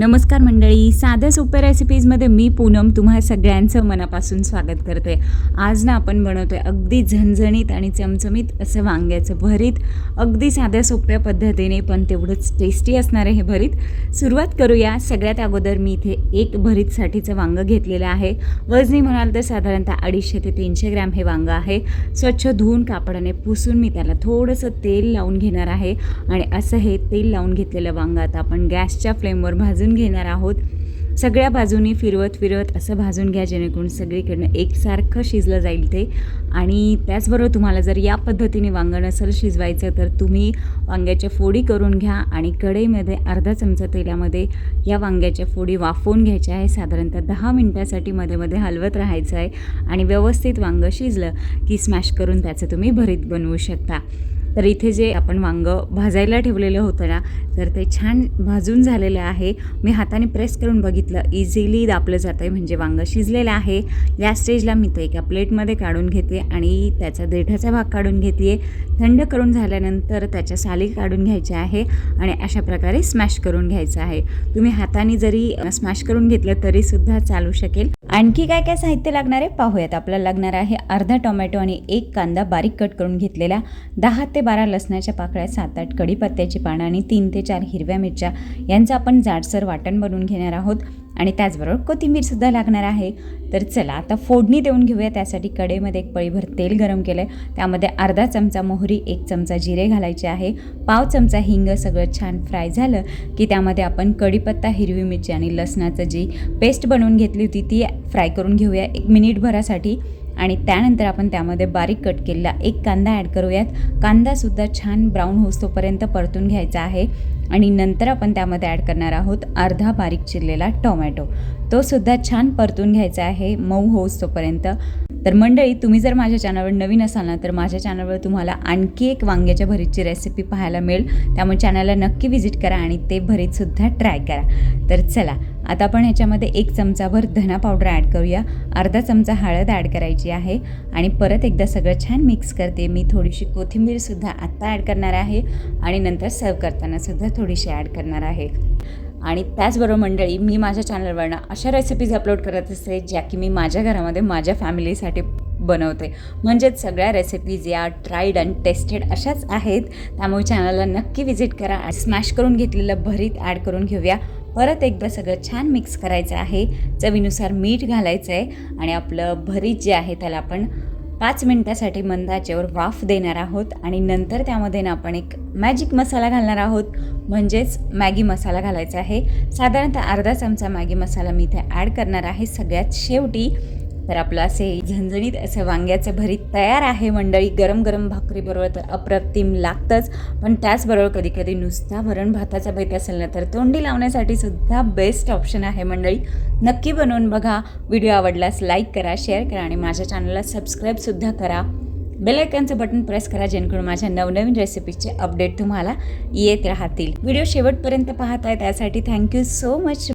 नमस्कार मंडळी साध्या सोप्या रेसिपीजमध्ये मी पूनम तुम्हा सगळ्यांचं मनापासून स्वागत करते. आज ना आपण बनवतो आहे अगदी झणझणीत आणि चमचमीत असं वांग्याचं भरीत. अगदी साध्या सोप्या पद्धतीने पण तेवढंच टेस्टी असणार आहे हे भरीत. सुरुवात करूया. सगळ्यात अगोदर मी इथे एक भरीतसाठीचं वांगं घेतलेलं आहे. वजनी म्हणाल तर साधारणतः अडीचशे ते तीनशे ग्रॅम हे वांगं आहे. स्वच्छ धुवून कापडाने पुसून मी त्याला थोडंसं तेल लावून घेणार आहे. आणि असं हे तेल लावून घेतलेलं वांगं आता आपण गॅसच्या फ्लेमवर भाजून घेणार आहोत. सगळ्या बाजूनी फिरवत फिरवत असं भाजून घ्या जेणेकरून सगळीकडनं एकसारखं शिजलं जाईल ते. आणि त्याचबरोबर तुम्हाला जर या पद्धतीने वांगं नसेल शिजवायचं तर तुम्ही वांग्याच्या फोडी करून घ्या आणि कढईमध्ये अर्धा चमचा तेलामध्ये या वांग्याच्या फोडी वाफवून घ्यायच्या आहे. साधारणतः दहा मिनटासाठी मध्ये मध्ये हलवत राहायचं आहे आणि व्यवस्थित वांगं शिजलं की स्मॅश करून त्याचं तुम्ही भरीत बनवू शकता. तर इथे जे आपण वांगं भाजायला ठेवलेलं होतं ना तर ते छान भाजून झालेलं आहे. मी हाताने प्रेस करून बघितलं इझिली दापलं जातं आहे म्हणजे वांगं शिजलेलं आहे. या स्टेजला मी ते एका प्लेटमध्ये काढून घेते आणि त्याचा देठाचा भाग काढून घेते थंड करून झाल्यानंतर त्याच्या साली काढून घ्यायच्या आहे आणि अशा प्रकारे स्मॅश करून घ्यायचं आहे. तुम्ही हाताने जरी स्मॅश करून घेतलं तरीसुद्धा चालू शकेल. आणखी काय काय साहित्य लागणार आहे? पाहूयात. आपल्याला लागणार आहे अर्धा टोमॅटो आणि एक कांदा बारीक कट करून घेतलेला. दहा ते बारा लसणाच्या पाकळ्या सात आठ कढीपत्त्याची पानं आणि तीन ते चार हिरव्या मिरच्या यांचं आपण जाडसर वाटण बनवून घेणार आहोत. आणि त्याचबरोबर कोथिंबीरसुद्धा लागणार आहे. तर चला आता फोडणी देऊन घेऊया. त्यासाठी कडेमध्ये एक पळीभर तेल गरम केलं आहे त्यामध्ये अर्धा चमचा मोहरी एक चमचा जिरे घालायचे आहे. पाव चमचा हिंग सगळं छान फ्राय झालं की त्यामध्ये आपण कढीपत्ता हिरवी मिरची आणि लसणाचं जी पेस्ट बनवून घेतली होती ती फ्राय करून घेऊया. एक मिनिटभरासाठी आणि त्यानंतर आपण त्यामध्ये बारीक कट केलेला एक कांदा ॲड करूयात. कांदासुद्धा छान ब्राऊन होस्तोपर्यंत परतून घ्यायचा आहे. आणि नंतर आपण त्यामध्ये ॲड करणार आहोत अर्धा बारीक चिरलेला टोमॅटो तो सुद्धा छान परतून घ्यायचा आहे मऊ होस्तोपर्यंत तर मंडळी तुम्ही जर माझ्या चॅनलवर नवीन असाल ना तर माझ्या चॅनलवर तुम्हाला आणखी एक वांग्याच्या भरीतची रेसिपी पाहायला मिळेल. त्यामुळे चॅनलला नक्की व्हिजिट करा आणि ते भरीतसुद्धा ट्राय करा. तर चला आता आपण ह्याच्यामध्ये एक चमचाभर धना पावडर ॲड करूया. अर्धा चमचा हळद ॲड करायची आहे आणि परत एकदा सगळं छान मिक्स करते. मी थोडीशी कोथिंबीरसुद्धा आत्ता ॲड करणार आहे आणि नंतर सर्व करतानासुद्धा थोडीशी ॲड करणार आहे. आणि त्याचबरोबर मंडळी मी माझ्या चॅनलवरनं अशा रेसिपीज अपलोड करत असते ज्या की मी माझ्या घरामध्ये माझ्या फॅमिलीसाठी बनवते. म्हणजेच सगळ्या रेसिपीज या ट्राईड अँड टेस्टेड अशाच आहेत. त्यामुळे चॅनलला नक्की व्हिजिट करा आणि स्मॅश करून घेतलेलं भरीत ॲड करून घेऊया. परत एकदा सगळं छान मिक्स करायचं आहे. चवीनुसार मीठ घालायचं आहे आणि आपलं भरीत जे आहे त्याला आपण पाच मिनटासाठी मंद आचेवर वाफ देणार आहोत आणि नंतर त्यामध्ये ना आपण एक मॅजिक मसाला घालणार आहोत. म्हणजेच मॅगी मसाला घालायचा आहे. साधारणतः अर्धा चमचा मॅगी मसाला मी इथे ॲड करणार आहे. सगळ्यात शेवटी तर आपलं असे झणझणीत असं वांग्याचं भरीत तयार आहे मंडळी. गरम गरम भाकरीबरोबर तर अप्रतिम लागतंच. पण त्याचबरोबर कधी कधी नुसता वरण भाताचा भरीत असेल ना तर तोंडी लावण्यासाठी सुद्धा बेस्ट ऑप्शन आहे मंडळी. नक्की बनवून बघा. व्हिडिओ आवडल्यास लाईक करा शेअर करा आणि माझ्या चॅनलला सबस्क्राईबसुद्धा करा. बेलायकनचं बटन प्रेस करा जेणेकरून माझ्या नवनवीन रेसिपीचे अपडेट तुम्हाला येत राहतील. व्हिडिओ शेवटपर्यंत पाहताय त्यासाठी थँक्यू सो मच